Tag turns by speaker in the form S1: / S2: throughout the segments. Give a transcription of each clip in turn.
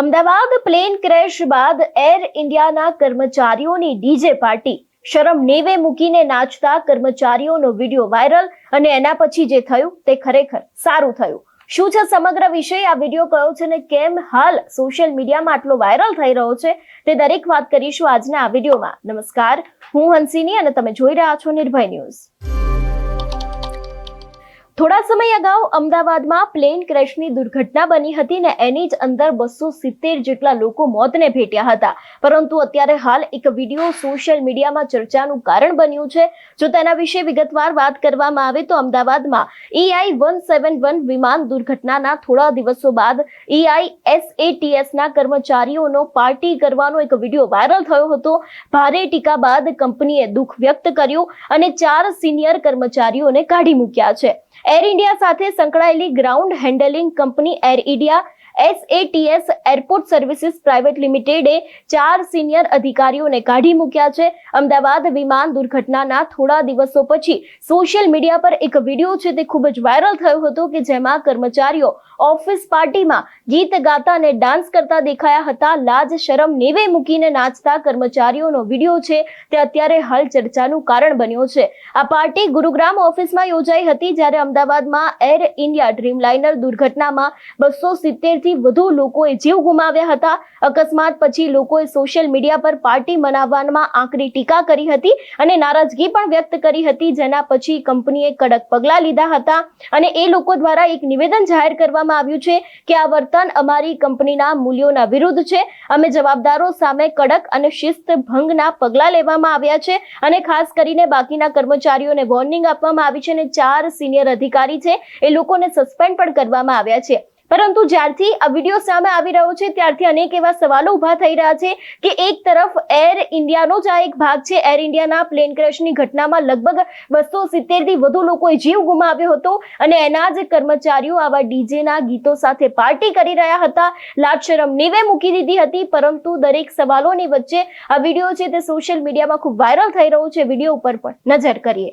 S1: Ahmedabad plane crash બાદ air ઇન્ડિયાના કર્મચારીઓની ડીજે પાર્ટી. શરમ નેવે મૂકીને નાચતા કર્મચારીઓનો વીડિયો વાયરલ અને એના પછી જે થયું તે ખરેખર સારું થયું. શું છે સમગ્ર વિષય? આ વીડિયો કયો છે ને કેમ હાલ સોશિયલ મીડિયામાં આટલો વાયરલ થઈ રહ્યો છે તે દરેક વાત કરીશું આજના આ વિડીયોમાં. નમસ્કાર, હું હંસિની અને તમે જોઈ રહ્યા છો નિર્ભય ન્યૂઝ. થોડા સમય અગાઉ અમદાવાદમાં પ્લેન ક્રેશની દુર્ઘટના બની હતી ને એની જ અંદર બસો સિત્તેર જેટલા લોકો મોતને ભેટ્યા હતા. પરંતુ અત્યારે હાલ એક વીડિયો સોશિયલ મીડિયામાં ચર્ચાનું કારણ બન્યું છે. જો તેના વિશે વિગતવાર વાત કરવામાં આવે તો અમદાવાદમાં ઈઆઈ વન સેવન વન વિમાન દુર્ઘટનાના થોડા દિવસો બાદ ઈઆઈ એસએટીએસના કર્મચારીઓનો પાર્ટી કરવાનો એક વીડિયો વાયરલ થયો હતો. ભારે ટીકા બાદ કંપનીએ દુઃખ વ્યક્ત કર્યું અને ચાર સિનિયર કર્મચારીઓને કાઢી મૂક્યા છે. એર ઇન્ડિયા સાથે સંકળાયેલી ground handling company air India SATS airport services private લિમિટેડે ચાર સિનિયર અધિકારીઓને કાઢી મૂક્યા છે. અમદાવાદ વિમાન દુર્ઘટનાના થોડા દિવસો પછી સોશિયલ મીડિયા પર એક વીડિયો છે તે ખૂબ જ વાયરલ થયો હતો કે જેમાં કર્મચારીઓ ઓફિસ પાર્ટીમાં ગીત ગાતા અને ડાન્સ કરતા દેખાયા હતા. લાજ, શરમ, નેવે મૂકીને નાચતા કર્મચારીઓનો વીડિયો છે તે અત્યારે હાલ ચર્ચાનું કારણ બન્યો છે. આ પાર્ટી ગુરુગ્રામ ઓફિસમાં યોજાઈ હતી જ્યારે અમદાવાદમાં એર ઇન્ડિયા ડ્રીમલાઇનર દુર્ઘટનામાં બસો સિત્તેરથી વધુ લોકોએ જીવ ગુમાવ્યા હતા. અકસ્માત પછી લોકોએ સોશિયલ મીડિયા પર પાર્ટી મનાવવામાં આકરી ટીકા કરી હતી અને નારાજગી પણ વ્યક્ત કરી હતી. જેના પછી કંપનીએ કડક પગલાં લીધા હતા અને એ લોકો દ્વારા એક નિવેદન જાહેર કરવામાં આવ્યું છે કે આ વર્તન અમારી કંપનીના મૂલ્યોના વિરુદ્ધ છે. અમે જવાબદારો સામે કડક અને શિસ્ત ભંગના પગલાં લેવામાં આવ્યા છે અને ખાસ કરીને બાકીના કર્મચારીઓને વોર્નિંગ આપવામાં આવી છે અને ચાર સિનિયર અધિકારી છે. એ લોકોને સસ્પેન્ડ પણ કરવામાં આવ્યા છે. પરંતુ જ્યારથી આ વીડિયો સામે આવી રહ્યો છે, ત્યારથી અનેક એવા સવાલો ઊભા થઈ રહ્યા છે કે એક તરફ એર ઇન્ડિયાનો જ આ એક ભાગ છે, એર ઇન્ડિયાના પ્લેન ક્રેશની ઘટનામાં લગભગ બસો સિત્તેરથી વધુ લોકોએ જીવ ગુમાવ્યો હતો અને એના જ કર્મચારીઓ આવા ડીજેના ગીતો સાથે પાર્ટી કરી રહ્યા હતા. લાજશરમ નીવે મૂકી દીધી હતી, પરંતુ દરેક સવાલોની વચ્ચે આ વીડિયો છે તે સોશિયલ મીડિયામાં ખૂબ વાયરલ થઈ રહ્યો છે. વીડિયો ઉપર પણ નજર કરીએ.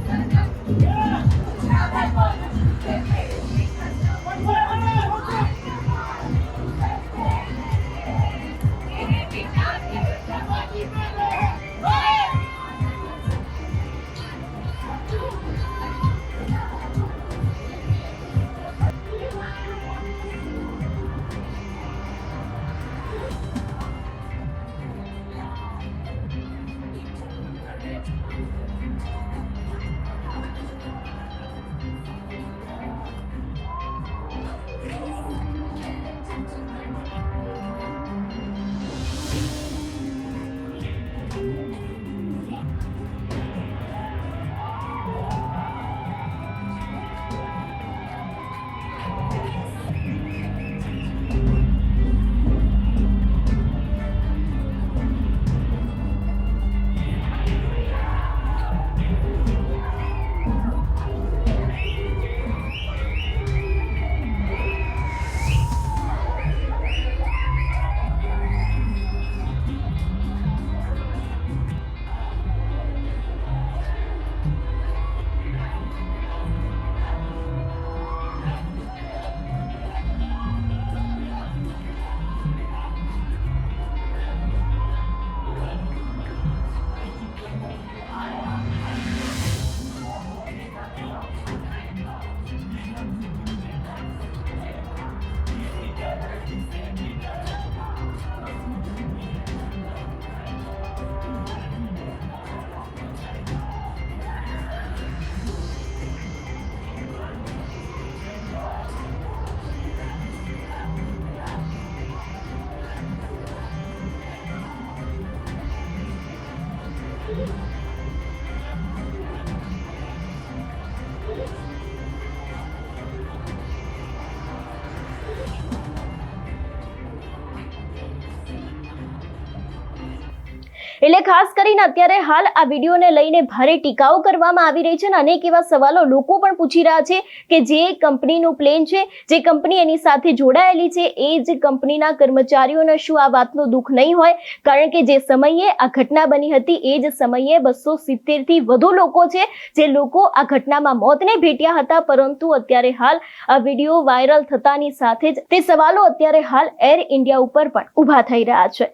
S1: એટલે ખાસ કરીને અત્યારે હાલ આ વિડીયોને લઈને ભારે ટીકાઓ કરવામાં આવી રહી છે અને અનેક એવા સવાલો લોકો પણ પૂછી રહ્યા છે કે જે કંપનીનું પ્લેન છે, જે કંપની એની સાથે જોડાયેલી છે, એ જ કંપનીના કર્મચારીઓને શું આ વાતનું દુઃખ નહીં હોય? કારણ કે જે સમયે આ ઘટના બની હતી, એ જ સમયે બસો સિત્તેરથી વધુ લોકો છે, જે લોકો આ ઘટનામાં મોતને ભેટ્યા હતા. પરંતુ અત્યારે હાલ આ વીડિયો વાયરલ થતાની સાથે જ તે સવાલો અત્યારે હાલ એર ઇન્ડિયા ઉપર પણ ઊભા થઈ રહ્યા છે.